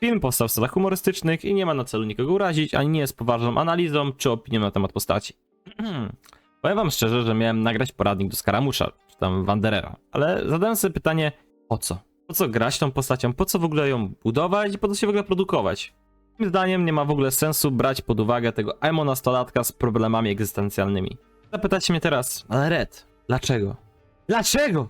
Film powstał w celach humorystycznych i nie ma na celu nikogo urazić, ani nie jest poważną analizą czy opinią na temat postaci. Powiem wam szczerze, że miałem nagrać poradnik do Skaramusza, czy tam Wanderera, ale zadałem sobie pytanie, po co? Po co grać tą postacią? Po co w ogóle ją budować i po co się w ogóle produkować? Moim zdaniem nie ma w ogóle sensu brać pod uwagę tego emo nastolatka z problemami egzystencjalnymi. Zapytacie mnie teraz, ale Red, dlaczego? Dlaczego?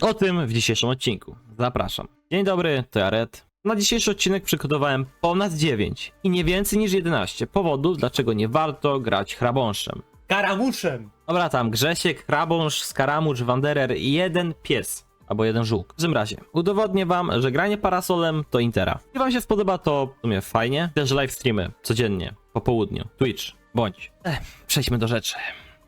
O tym w dzisiejszym odcinku. Zapraszam. Dzień dobry, to ja Red. Na dzisiejszy odcinek przygotowałem ponad 9 i nie więcej niż 11 powodów, dlaczego nie warto grać hrabąszem. Karamuszem! Dobra, tam Grzesiek, Hrabąsz, Skaramusz, Wanderer i jeden pies. Albo jeden żółk. W każdym razie, udowodnię wam, że granie parasolem to Intera. Jeśli wam się spodoba, to w sumie fajnie. Też live streamy codziennie, po południu. Twitch, bądź. Ech, przejdźmy do rzeczy.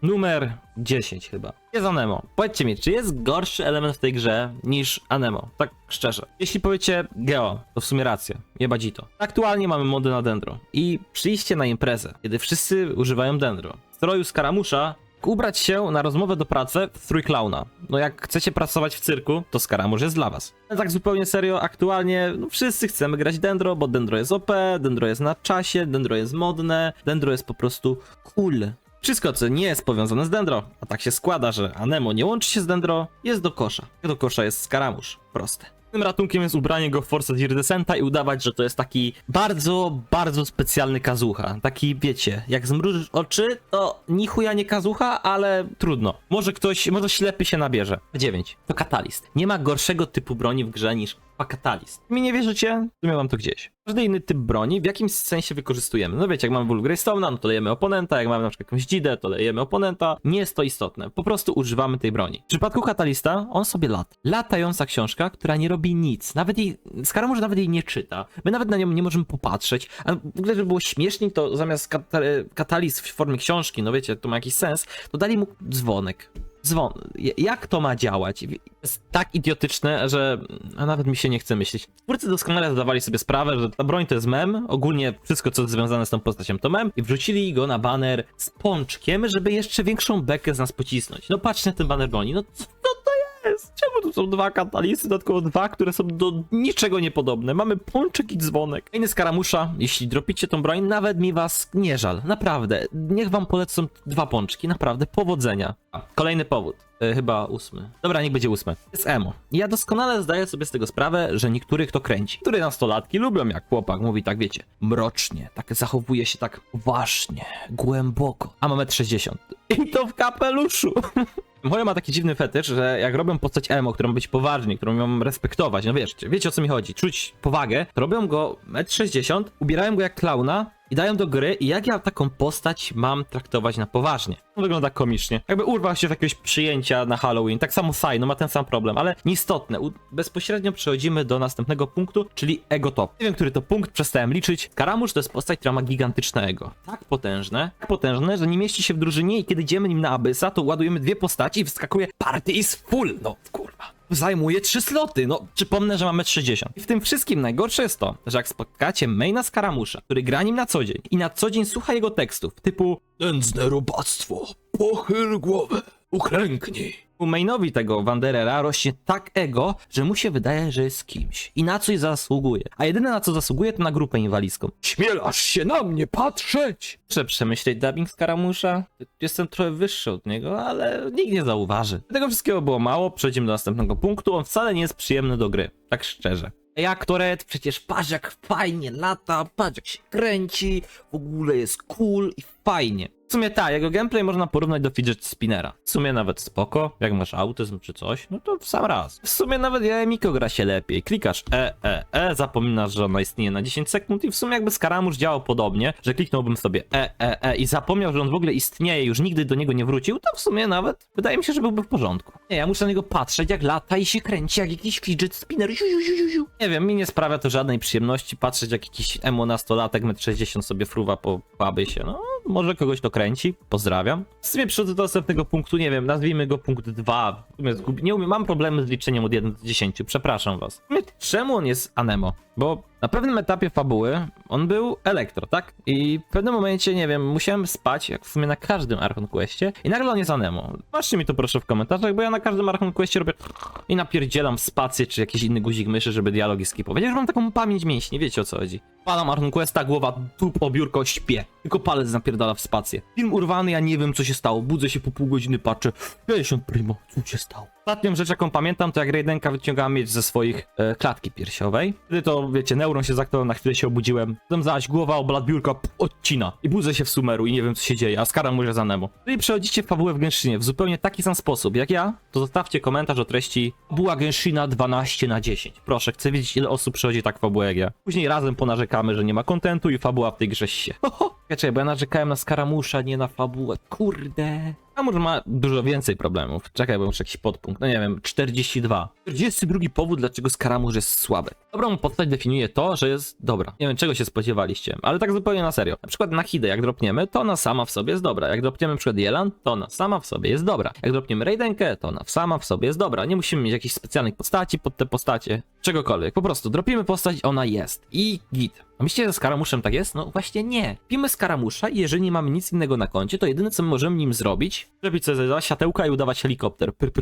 Numer 10 chyba. Jest Anemo. Powiedzcie mi, czy jest gorszy element w tej grze niż Anemo? Tak szczerze. Jeśli powiecie Geo, to w sumie racja. Jebadzi to. Aktualnie mamy mody na Dendro. I przyjście na imprezę, kiedy wszyscy używają Dendro. W stroju Skaramusza ubrać się na rozmowę do pracy w strój klauna. No jak chcecie pracować w cyrku, to Skaramusz jest dla was. Ale tak zupełnie serio, aktualnie no wszyscy chcemy grać Dendro, bo Dendro jest OP, Dendro jest na czasie, Dendro jest modne, Dendro jest po prostu cool. Wszystko, co nie jest powiązane z Dendro, a tak się składa, że Anemo nie łączy się z Dendro, jest do kosza. Do kosza jest Skaramusz. Proste. Tym ratunkiem jest ubranie go w Force Iridescenta i udawać, że to jest taki bardzo, bardzo specjalny kazucha. Taki, wiecie, jak zmrużysz oczy, to ni chuja nie kazucha, ale trudno. Może ktoś, może ślepy się nabierze. 9. To katalist. Nie ma gorszego typu broni w grze niż katalist. Mi nie wierzycie? To wam to gdzieś. Każdy inny typ broni w jakimś sensie wykorzystujemy. No wiecie, jak mamy Bull Greystone'a, no to lejemy oponenta, jak mamy na przykład jakąś dzidę, to lejemy oponenta. Nie jest to istotne. Po prostu używamy tej broni. W przypadku katalista, on sobie lata. Latająca książka, która nie robi nic. Nawet jej, Skaramusz nawet jej nie czyta. My nawet na nią nie możemy popatrzeć. A w ogóle, żeby było śmieszniej, to zamiast kata katalist w formie książki, no wiecie, to ma jakiś sens, to dali mu dzwonek. Dzwon. Jak to ma działać? Jest tak idiotyczne, że nawet mi się nie chce myśleć. Twórcy doskonale zdawali sobie sprawę, że ta broń to jest mem, ogólnie wszystko co jest związane z tą postacią to mem i wrzucili go na baner z pączkiem, żeby jeszcze większą bekę z nas pocisnąć. No patrz na ten baner broni, no jest? Czemu tu są dwa katalisty, dodatkowo dwa, które są do niczego niepodobne? Mamy pączek i dzwonek. Inny skaramusza, jeśli dropicie tą broń, nawet mi was nie żal. Naprawdę. Niech wam polecą dwa pączki, naprawdę. Powodzenia. A, Kolejny powód. E, chyba ósmy. Dobra, niech będzie ósmy. Jest emo. Ja doskonale zdaję sobie z tego sprawę, że niektórych to kręci. Które nastolatki lubią, jak chłopak mówi tak, wiecie, mrocznie, tak zachowuje się tak poważnie, głęboko. A mamy 60. I to w kapeluszu. Moja ma taki dziwny fetysz, że jak robią postać emo, którą być poważnie, którą ją respektować, no wiecie, wiecie o co mi chodzi, czuć powagę, to robią go 1,60 m, ubierają go jak klauna i dają do gry i jak ja taką postać mam traktować na poważnie. Wygląda komicznie. Jakby urwał się w jakiegoś przyjęcia na Halloween. Tak samo Sai, no ma ten sam problem, ale nieistotne. U- Bezpośrednio przechodzimy do następnego punktu, czyli ego top. Nie wiem, który to punkt, przestałem liczyć. Karamusz to jest postać, która ma gigantyczne ego. Tak potężne, tak potężne, że nie mieści się w drużynie i kiedy idziemy nim na Abyssa, to ładujemy dwie postaci i wyskakuje party is full. No, kurwa. Zajmuje trzy sloty, no przypomnę, że mamy 30. I w tym wszystkim najgorsze jest to, że jak spotkacie maina Skaramusza, który gra nim na co dzień i na co dzień słucha jego tekstów, typu Nędzne robactwo, pochyl głowę, uklęknij. U mainowi tego Wanderera rośnie tak ego, że mu się wydaje, że jest kimś i na coś zasługuje. A jedyne na co zasługuje to na grupę inwalidzką. Śmielasz się na mnie patrzeć! Muszę przemyśleć dubbing Skaramusza. Jestem trochę wyższy od niego, ale nikt nie zauważy. Tego wszystkiego było mało, przechodzimy do następnego punktu. On wcale nie jest przyjemny do gry, tak szczerze. Jak to Red, przecież patrz jak fajnie lata, patrz jak się kręci, w ogóle jest cool i fajnie. W sumie tak, jego gameplay można porównać do fidget spinnera. W sumie nawet spoko, jak masz autyzm czy coś, no to w sam raz. W sumie nawet Miko gra się lepiej. Klikasz E, E, E, zapominasz, że ona istnieje na 10 sekund i w sumie jakby Skaramusz działał podobnie, że kliknąłbym sobie E, E, E i zapomniał, że on w ogóle istnieje już nigdy do niego nie wrócił, to w sumie nawet wydaje mi się, że byłby w porządku. Nie, ja muszę na niego patrzeć jak lata i się kręci jak jakiś fidget spinner. Ziu, ziu, ziu, ziu. Nie wiem, mi nie sprawia to żadnej przyjemności patrzeć jak jakiś emo nastolatek 1,60 m sobie fruwa po puby się. No, może kogoś to kręci, pozdrawiam. W sumie przechodzę do następnego punktu, nie wiem, nazwijmy go punkt 2. W sumie zgub- Nie umiem, mam problemy z liczeniem od 1 do 10, przepraszam was. Czemu on jest Anemo? Bo na pewnym etapie fabuły on był elektro, tak? I w pewnym momencie, nie wiem, musiałem spać, jak w sumie na każdym Archon Questie i nagle on jest Anemo. Zobaczcie mi to proszę w komentarzach, bo ja na każdym Archon Questie robię i napierdzielam spację czy jakiś inny guzik myszy, żeby dialogi skipować. Ja mam taką pamięć mięśni, wiecie o co chodzi. Palam Archon Questa, głowa tup o biurko, śpię. Tylko palec napierdala w spację. Film urwany, ja nie wiem co się stało. Budzę się po pół godziny, patrzę. 50 primo, co się stało? Ostatnią rzecz, jaką pamiętam, to jak Raidenka wyciągała mieć ze swoich e, klatki piersiowej. Wtedy to, wiecie, neuron się zaknął, na chwilę się obudziłem. Potem zaś głowa, oblat biurka, p- odcina. I budzę się w sumeru i nie wiem co się dzieje, a skaram może za Nemo. Jeżeli przechodzicie fabułę w Genshinie w zupełnie taki sam sposób jak ja, to zostawcie komentarz o treści Buła Genshina 12 na 10. Proszę, chcę wiedzieć ile osób przechodzi tak fabułę jak ja. Później razem ponarzekamy, że nie ma kontentu i fabuła w tej grze się. Ho, Czekaj, bo ja narzekałem na Skaramusza, nie na fabułę. Kurde. A może ma dużo więcej problemów. Czekaj, bo muszę jakiś podpunkt. No nie wiem, 42. 42 powód, dlaczego Skaramusz jest słaby. Dobrą postać definiuje to, że jest dobra. Nie wiem, czego się spodziewaliście, ale tak zupełnie na serio. Na przykład na Hidę, jak dropniemy, to ona sama w sobie jest dobra. Jak dropniemy przykład Jelan, to ona sama w sobie jest dobra. Jak dropniemy Raidenkę, to ona sama w sobie jest dobra. Nie musimy mieć jakichś specjalnych postaci pod te postacie, czegokolwiek. Po prostu dropimy postać, ona jest. I git. A myślicie, że z Karamuszem tak jest? No właśnie nie. Pimy z Karamusza i jeżeli nie mamy nic innego na koncie, to jedyne co my możemy nim zrobić, zrobić sobie za siatełka i udawać helikopter. Pyr.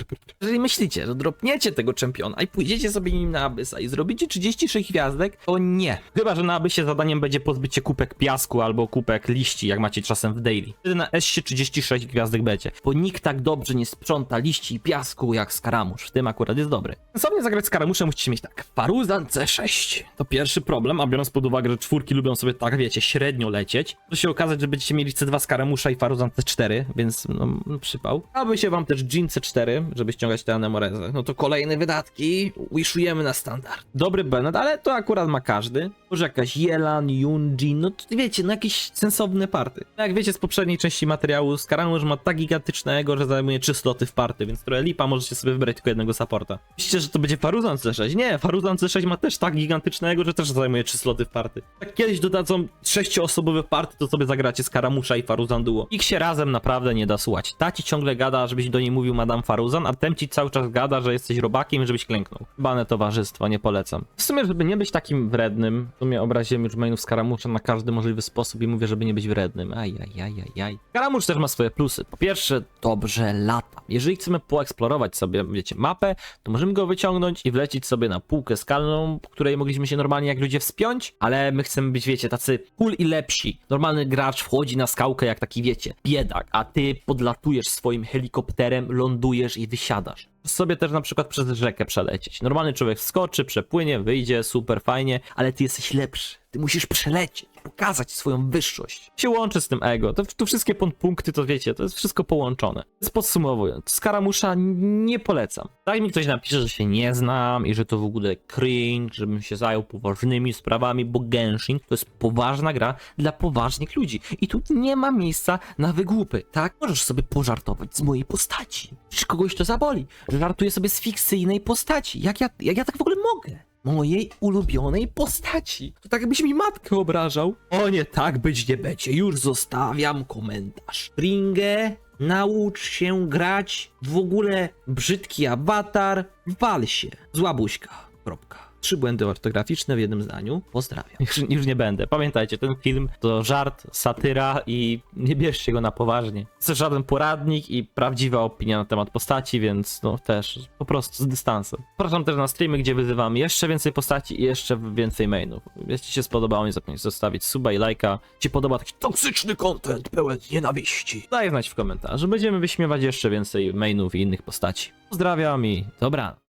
Jeżeli myślicie, że dropniecie tego czempiona i pójdziecie sobie nim na Abysa i zrobicie 36 gwiazdek, to nie. Chyba, że na Abysie zadaniem będzie pozbycie kupek piasku albo kupek liści, jak macie czasem w daily. Wtedy na S się 36 gwiazdek będzie, bo nikt tak dobrze nie sprząta liści i piasku jak Skaramusz. W tym akurat jest dobry. Sensownie zagrać z Karamuszem musicie mieć tak. Faruzan C6. To pierwszy problem, a biorąc pod uwagę, że czwórki lubią sobie tak, wiecie, średnio lecieć, to się okazać, że będziecie mieli C2 z Karamusza i Faruzan C4, więc no, no przypał. Aby się wam też Jin C4, żeby ściągać te anemorezy. No to kolejne wydatki, wishujemy na standard. Dobry Bennett, ale to akurat ma każdy. Może jakaś Yelan, Yunjin, no to wiecie, no jakieś sensowne party. No jak wiecie z poprzedniej części materiału, Skaramusz ma tak gigantycznego, że zajmuje 3 sloty w party, więc trochę lipa, możecie sobie wybrać tylko jednego supporta. Myślicie, że to będzie Faruzan C6? Nie, Faruzan C6 ma też tak gigantycznego, że też zajmuje 3 sloty w party. Jak kiedyś dodadzą 6-osobowe party, to sobie zagracie Skaramusza i Faruzan duo. Ich się razem naprawdę nie da słuchać. Ta ci ciągle gada, żebyś do niej mówił Madame Faruzan, a ten ci cały czas gada, że jesteś robakiem, żebyś klęknął. Bane towarzystwo, nie polecam. W sumie, żeby nie być takim wrednym, w sumie obraziłem już mainów Skaramusza na każdy możliwy sposób i mówię, żeby nie być wrednym. Ajajajajaj. Skaramusz też ma swoje plusy. Po pierwsze, dobrze lata. Jeżeli chcemy poeksplorować sobie, wiecie, mapę, to możemy go wyciągnąć i wlecieć sobie na półkę skalną, której mogliśmy się normalnie jak ludzie wspiąć, ale my chcemy być, wiecie, tacy cool i lepsi. Normalny gracz wchodzi na skałkę jak taki, wiecie, biedak, a ty podlatujesz swoim helikopterem, lądujesz i wysiadasz sobie też na przykład przez rzekę przelecieć. Normalny człowiek wskoczy, przepłynie, wyjdzie, super fajnie, ale ty jesteś lepszy. Ty musisz przelecieć, pokazać swoją wyższość. Się łączy z tym ego. To, to wszystkie punkty, to wiecie, to jest wszystko połączone. Więc podsumowując, Skaramusza nie polecam. Tak mi ktoś napisze, że się nie znam i że to w ogóle cringe, żebym się zajął poważnymi sprawami, bo Genshin to jest poważna gra dla poważnych ludzi. I tu nie ma miejsca na wygłupy, tak? Możesz sobie pożartować z mojej postaci. Czy kogoś to zaboli, że żartuję sobie z fikcyjnej postaci. Jak ja, jak ja tak w ogóle mogę? Mojej ulubionej postaci. To tak jakbyś mi matkę obrażał. O nie, tak być nie będzie. Już zostawiam komentarz. Ringe, naucz się grać w ogóle brzydki awatar. Wal się. Zła buźka. Kropka. Trzy błędy ortograficzne w jednym zdaniu. Pozdrawiam. Już, już nie będę. Pamiętajcie, ten film to żart, satyra i nie bierzcie go na poważnie. To jest żaden poradnik i prawdziwa opinia na temat postaci, więc no też po prostu z dystansem. Zapraszam też na streamy, gdzie wyzywam jeszcze więcej postaci i jeszcze więcej mainów. Jeśli się spodobało, nie zapomnijcie zostawić suba i lajka. Ci podoba taki toksyczny content pełen nienawiści? Daj znać w komentarzu. Będziemy wyśmiewać jeszcze więcej mainów i innych postaci. Pozdrawiam i dobra.